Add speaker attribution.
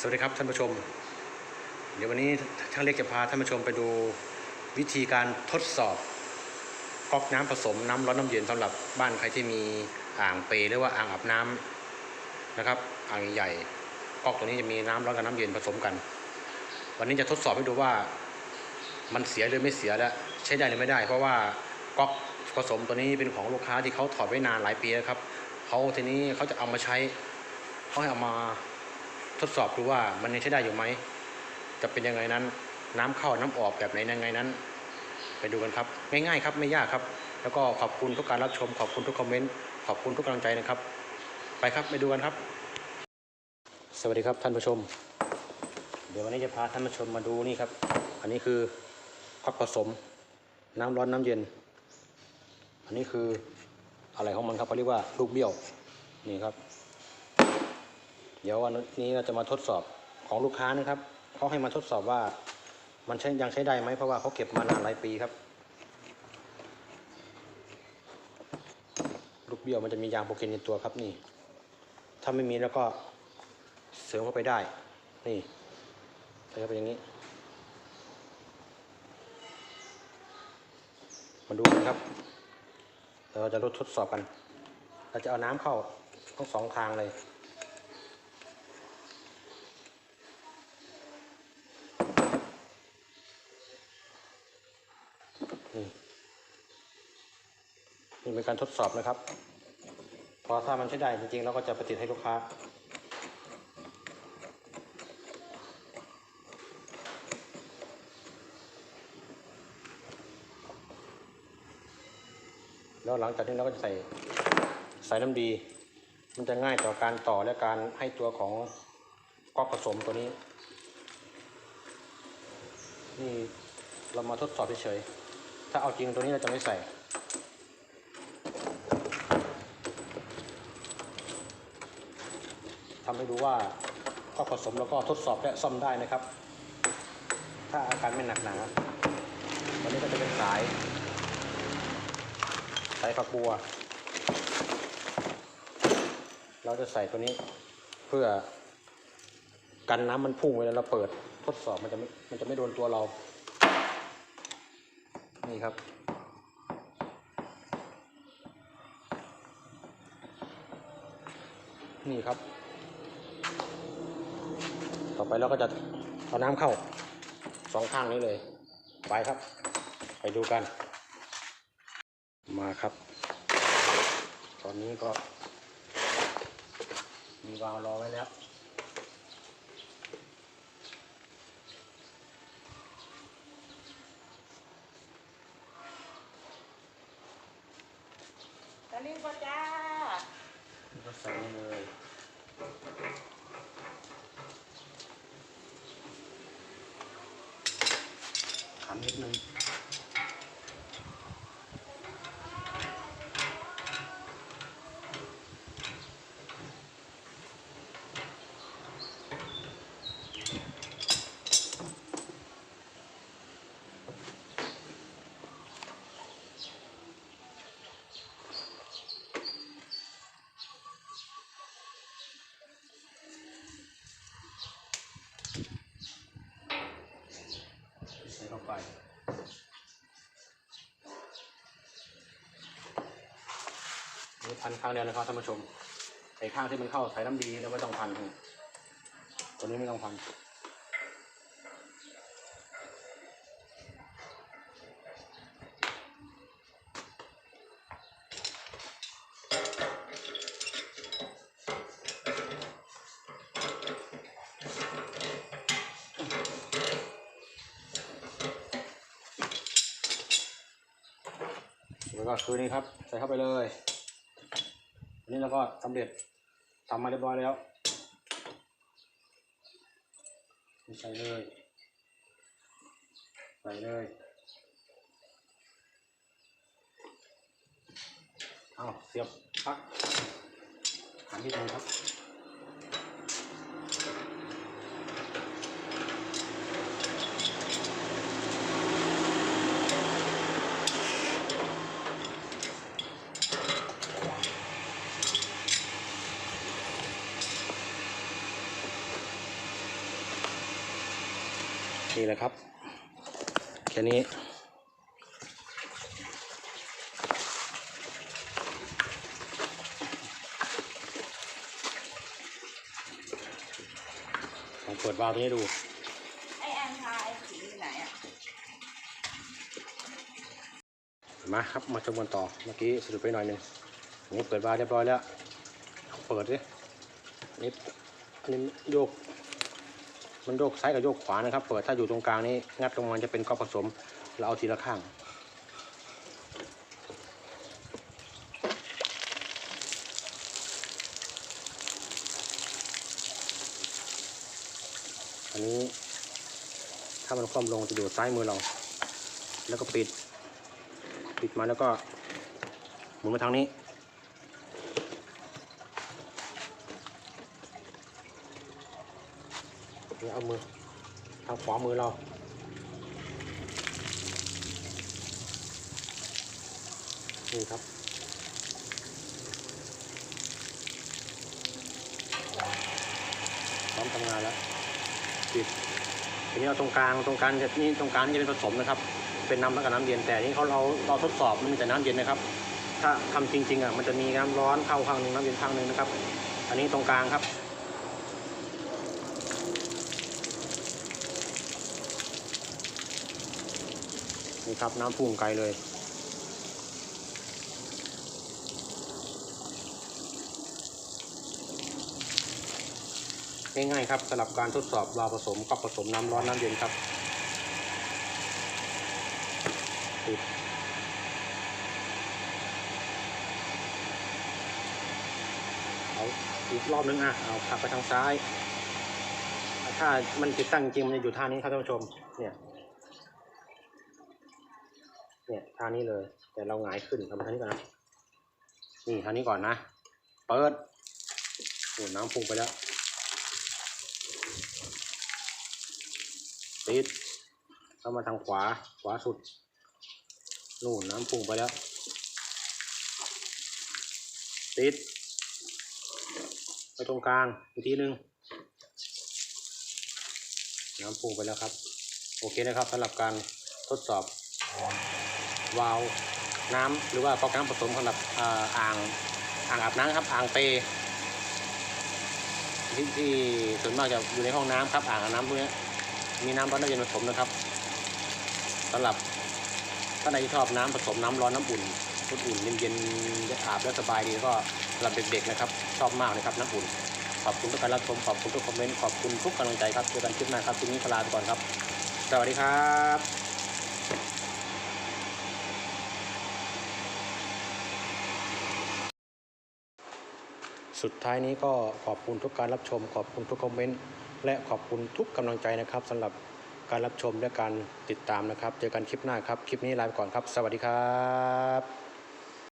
Speaker 1: สวัสดีครับท่านผู้ชม เดี๋ยววันนี้ช่างเล็กจะพาท่านผู้ชมไปดูวิธีการทดสอบก๊อกน้ำผสมน้ำร้อนน้ำเย็นสำหรับบ้านใครที่มีอ่างเปรย์หรือว่าอ่างอาบน้ำนะครับ อ่างใหญ่ก๊อกตัวนี้จะมีน้ำร้อนกับน้ำเย็นผสมกัน วันนี้จะทดสอบให้ดูว่ามันเสียหรือไม่เสียและใช้ได้หรือไม่ได้ เพราะว่าก๊อกผสมตัวนี้เป็นของลูกค้าที่เขาถอดไว้นานหลายปีแล้วครับเขาทีนี้เขาจะเอามาใช้เขาให้เอามา ดสอบดูว่ามันยังใช้ได้อยู่ไหม จะเป็นยังไงนั้น น้ำเข้าน้ำออกแบบไหนยังไงนั้น ไปดูกันครับ ง่ายๆครับไม่ยากครับ แล้วก็ขอบคุณทุกการรับชม ขอบคุณทุกคอมเมนต์ ขอบคุณทุกกำลังใจนะครับ ไปครับไปดูกันครับ สวัสดีครับท่านผู้ชม เดี๋ยววันนี้จะพาท่านผู้ชมมาดูนี่ครับ อันนี้คือพักผสม น้ำร้อนน้ำเย็น อันนี้คืออะไรของมันครับเขาเรียกว่าลูกเบี้ยวนี่ครับ เดี๋ยววันนี้เราจะมาทดสอบของลูกค้านะครับเขาให้มาทดสอบว่ามันใช้ยังใช้ได้ไหมเพราะว่าเขาเก็บมานานหลายปีครับ ลูกเบี้ยวมันจะมียางโปรเกนในตัวครับนี่ ถ้าไม่มีแล้วก็เสริมเข้าไปได้ นี่ใส่เข้าไปอย่างนี้ มาดูกันครับ เราจะทดสอบกัน เราจะเอาน้ำเข้าทั้งสองทางเลย นี่นี่เป็นการทดสอบนะครับ พอถ้ามันใช้ได้จริงๆเราก็จะไปติดให้ลูกค้า แล้วหลังจากนี้เราก็จะใส่ใส่น้ำดี มันจะง่ายต่อการต่อและการให้ตัวของก๊อกผสมตัวนี้ นี่เรามาทดสอบเฉยๆ ถ้าเอาจริงตัวนี้เราจะไม่ใส่ ทำให้ดูว่าก็ผสมแล้วก็ทดสอบและซ่อมได้นะครับ ถ้าอาการไม่หนักหนาวันนี้ก็จะเป็นสาย สายฝักบัว เราจะใส่ตัวนี้เพื่อกันน้ำมันพุ่งเวลาเราเปิดทดสอบมันจะไม่มันจะไม่โดนตัวเรา นี่ครับ นี่ครับ ต่อไปเราก็จะเอาน้ำเข้าสองข้างนี้เลย ไปครับ ไปดูกัน มาครับ ตอนนี้ก็มีวาล์วรอไว้แล้ว
Speaker 2: ตอนนี้ก็จ้า
Speaker 1: ก็ใส่เลยขันนิดนึง พันข้างเดียวนะครับท่านผู้ชมไอ้ข้างที่มันเข้าใส่น้ำดีแล้วไม่ต้องพันตัวนี้ไม่ต้องพันแล้วก็คือนี้ครับ ใส่เข้าไปเลย อันนี้เราก็สำเร็จทำมาเรียบร้อยแล้วใส่เลย ใส่เลยเอาเสียบพักหันที่ตรงครับ นี่แหละครับ แค่นี้ลองเปิดวาล์วตัวนี้ดู
Speaker 2: ไอแอนพาไอสีอยู่ไหนอะ
Speaker 1: มาครับ มาชมกันต่อ เมื่อกี้สรุปไปหน่อยหนึ่งอันนี้เปิดวาล์วเรียบร้อยแล้ว เปิดดิอันนี้อันนี้โยก มันโยกซ้ายกับโยกขวานะครับ เปิดถ้าอยู่ตรงกลางนี้งัดลงมาจะเป็นก๊อกผสม เราเอาทีละข้าง อันนี้ ถ้ามันคว่ำลงจะอยู่ซ้ายมือเรา แล้วก็ปิด ปิดมาแล้วก็หมุนมาทางนี้ นี่เอามือทางขวามือเรานี่ครับพร้อมทำงานแล้วปิดทีนี้เอาตรงกลางตรงกลางจะนี่ตรงกลางนี่จะเป็นผสมนะครับ เป็นน้ำแล้วกับน้ำเย็นแต่นี่เขาเราเราทดสอบมันมีแต่น้ำเย็นนะครับ ถ้าทำจริงๆอะมันจะมีน้ำร้อนเข้าข้างหนึ่งน้ำเย็นข้างหนึ่งนะครับ อันนี้ตรงกลางครับ นี่ครับน้ำพุ่งไกลเลย ง่ายๆครับสำหรับการทดสอบวาวผสมกับผสมน้ำร้อนน้ำเย็นครับปิดเอาอีกรอบนึงอะเอาขับไปทางซ้าย ถ้ามันติดตั้งจริงมันจะอยู่ท่านี้ครับท่านผู้ชมเนี่ย เนี่ยท่านี้เลย แต่เราหงายขึ้นทำท่านี้ก่อนนะนี่ท่านี้ก่อนนะ เปิดโอ้น้ำพุ่งไปแล้วปิดเข้ามาทางขวาขวาสุด นู่นน้ำพุ่งไปแล้วปิดไปตรงกลางอีกทีหนึ่งน้ำพุ่งไปแล้วครับ โอเคนะครับสำหรับการทดสอบ วาล์วน้ำหรือว่าก๊อกน้ำผสมสำหรับอ่าอ่างอ่างอาบน้ำครับ อ่างเปที่ที่ส่วนมากจะอยู่ในห้องน้ำครับ อ่างอาบน้ำพวกนี้มีน้ำร้อนน้ำเย็นผสมนะครับสำหรับท่านใดที่ชอบน้ำผสมน้ำร้อนน้ำอุ่นอุ่นเย็นๆอาบแล้วสบายดีก็สำหรับเด็กๆนะครับ ชอบมากนะครับน้ำอุ่นขอบคุณทุกการรับชมขอบคุณทุกคอมเมนต์ขอบคุณทุกกำลังใจครับเจอกันคลิปหน้าครับทีนี้ลาไปก่อนครับ สวัสดีครับ สุดท้ายนี้ก็ขอบคุณทุกการรับชม ขอบคุณทุกคอมเมนต์และขอบคุณทุกกำลังใจนะครับสำหรับการรับชมและการติดตามนะครับ เจอกันคลิปหน้าครับ คลิปนี้ลาไปก่อนครับ สวัสดีครับ